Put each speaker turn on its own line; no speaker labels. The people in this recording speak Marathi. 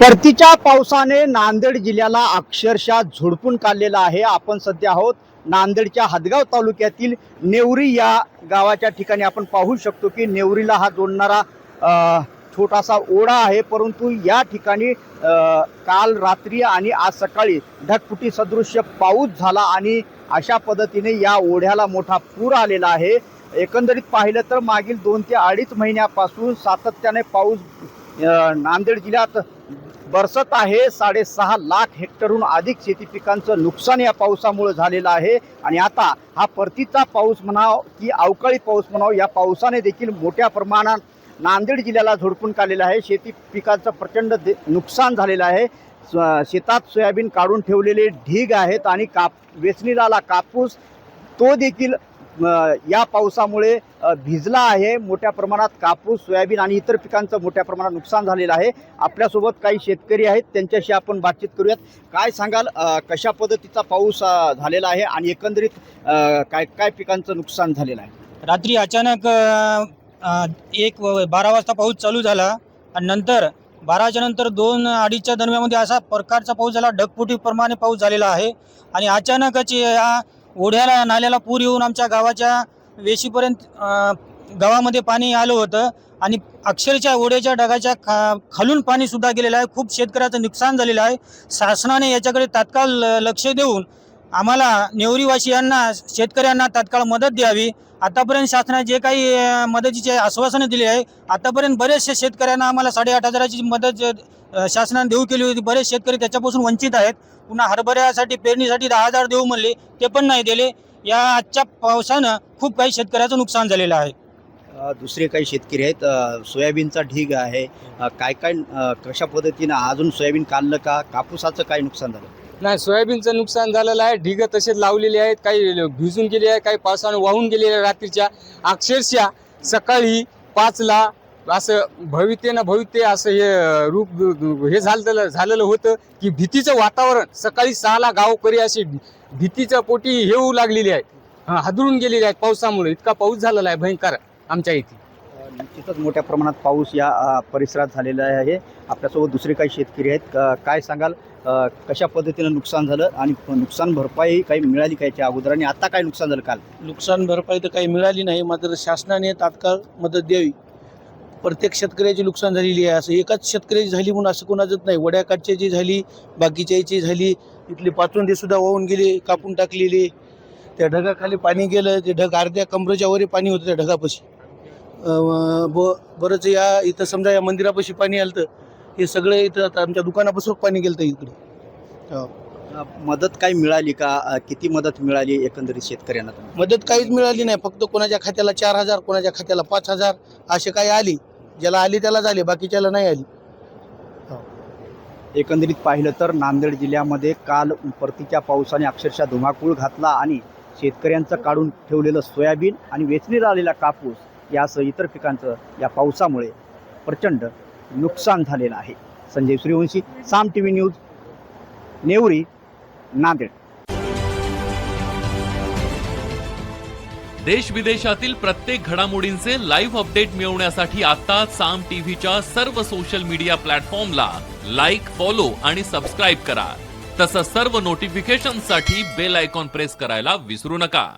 परतीच्या पावसाने नांदेड जिल्ह्याला अक्षरशः झोडपून काढलेला आहे. आपण सध्या आहोत नांदेडच्या हदगाव तालुक्यातील नेवरी या गावाच्या ठिकाणी. आपण पाहू शकतो की नेवरीला हा जोडणारा छोटासा ओढा आहे. परंतु या ठिकाणी काल रात्री आणि आज सकाळी ढगफुटी सदृश्य पाऊस झाला आणि अशा पद्धतीने या ओढ्याला मोठा पूर आलेला आहे. एकंदरीत पाहिलं तर मागील दोन ते अडीच महिन्यापासून सातत्याने पाऊस नांदेड जिल्ह्यात बरसत आहे. साडेसहा लाख हेक्टरहून अधिक शेती पिकांचं नुकसान या पावसामुळे झालेलं आहे. आणि आता हा परतीचा पाऊस म्हणाव की अवकाळी पाऊस म्हणाव या पावसाने देखील मोठ्या प्रमाणात नांदेड जिल्ह्याला झोडपून काढलेलं आहे. शेती पिकांचं प्रचंड दे नुकसान झालेलं आहे. शेतात सोयाबीन काढून ठेवलेले ढीग आहेत आणि काप वेचणीला आला कापूस तो देखील या पावसामुळे भिजला आहे. मोठ्या प्रमाणात कापूस सोयाबीन आणि इतर पिकांचं मोठ्या प्रमाणात नुकसान झालेलं आहे. आपल्यासोबत काही शेतकरी आहेत. त्यांच्याशी आपण बातचीत करूयात. काय सांगाल? कशा पद्धतीचा पाऊस झालेला आहे आणि एकंदरीत काय काय पिकांचं नुकसान झालेलं आहे?
रात्री अचानक एक व- बारा वाजता पाऊस चालू झाला आणि नंतर बाराच्या नंतर दोन अडीचच्या दरम्यानमध्ये असा प्रकारचा पाऊस झाला. ढगफुटीप्रमाणे पाऊस झालेला आहे. आणि अचानकच या ओढ्याला नाल्याला पूर येऊन आमच्या गावाच्या वेशीपर्यंत गावामध्ये पाणी आलं होतं. आणि अक्षरशः ओढ्याच्या ढगाच्या खा खालून पाणीसुद्धा गेलेलं आहे. खूप शेतकऱ्याचं नुकसान झालेलं आहे. शासनाने याच्याकडे तात्काळ ल- लक्ष देऊन आम्हाला नेवरीवासियांना शेतकऱ्यांना तात्काळ मदत द्यावी. आतापर्यंत शासनाने जे काही मदतीचे आश्वासनं दिली आहे आतापर्यंत बरेचसे शेतकऱ्यांना आम्हाला साडेआठ हजाराची मदत शासनाने देऊ केली होती. बरेच शेतकरी त्याच्यापासून वंचित आहेत. पुन्हा हरभऱ्यासाठी पेरणीसाठी दहा हजार देऊ म्हणले ते पण नाही दिले. या आजच्या पावसानं खूप काही शेतकऱ्याचं नुकसान झालेलं आहे.
दुसरे काही शेतकरी आहेत. सोयाबीनचा ढीग आहे. काय काय कशा पद्धतीनं अजून सोयाबीन काढलं का? कापूसाचं काय नुकसान झालं?
नाही सोयाबीनचं नुकसान झालेलं आहे. ढिग तसेच लावलेले आहेत. काही भिजून गेले आहे काही पावसानं वाहून गेलेले आहे रात्रीच्या. अक्षरशः सकाळी पाचला असं भवित्य ना भवित्य असं हे रूप हे झालं झालेलं होतं की भीतीचं वातावरण. सकाळी सहाला गावकरी अशी भीतीच्या पोटी हे होऊ लागलेली आहे. हा, हादरून गेलेली आहेत पावसामुळे. इतका पाऊस झालेला आहे भयंकर आमच्या इथे.
निश्चितच मोठ्या प्रमाणात पाऊस या परिसरात झालेला आहे. आपल्यासोबत दुसरे काही शेतकरी आहेत. काय सांगाल? कशा पद्धतीनं नुकसान झालं आणि नुकसान भरपाई काही मिळाली का याच्या अगोदर? आणि आता काय नुकसान झालं काल?
नुकसान भरपाई तर काही मिळाली नाही. मात्र शासनाने तात्काळ मदत द्यावी. प्रत्येक शेतकऱ्याची नुकसान झालेली आहे. असं एकाच शेतकऱ्याची झाली म्हणून असं कोणाचंच नाही. वड्याकाठच्याची झाली बाकीच्याची झाली इथले पाचोंदे सुद्धा वाहून गेले कापून टाकलेले. त्या ढगाखाली पाणी गेलं. ते ढग अर्ध्या कमरेच्यावरही पाणी होतं त्या ढगापाशी. ब बरंच या इथं समजा या मंदिरापाशी पाणी आलं हे सगळं इथं आता आमच्या दुकानापासून पाणी गेलं इकडे.
अ, मदत काही मिळाली का? अ, किती मदत मिळाली एकंदरीत शेतकऱ्यांना
मदत काहीच मिळाली नाही. फक्त कोणाच्या खात्याला चार हजार कोणाच्या खात्याला पाच हजार असे काही आली. ज्याला आली त्याला झाले बाकीच्याला नाही आली.
एकंदरीत पाहिलं तर नांदेड जिल्ह्यामध्ये काल परतीच्या पावसाने अक्षरशः धुमाकूळ घातला आणि शेतकऱ्यांचं काढून ठेवलेलं सोयाबीन आणि वेचणीला आलेला कापूस यासह इतर पिकांचं या पावसामुळे प्रचंड नुकसान झालेलं आहे. Sanjay Suryavanshi Saam T V news Nevari Nanded.
देश विदेशातील प्रत्येक घडामोडींचे लाईव्ह अपडेट मिळवण्यासाठी आता साम टीव्हीच्या सर्व सोशल मीडिया प्लॅटफॉर्मला लाईक फॉलो आणि सबस्क्राईब करा. तसंच सर्व नोटिफिकेशनसाठी बेल आयकॉन प्रेस करायला विसरू नका.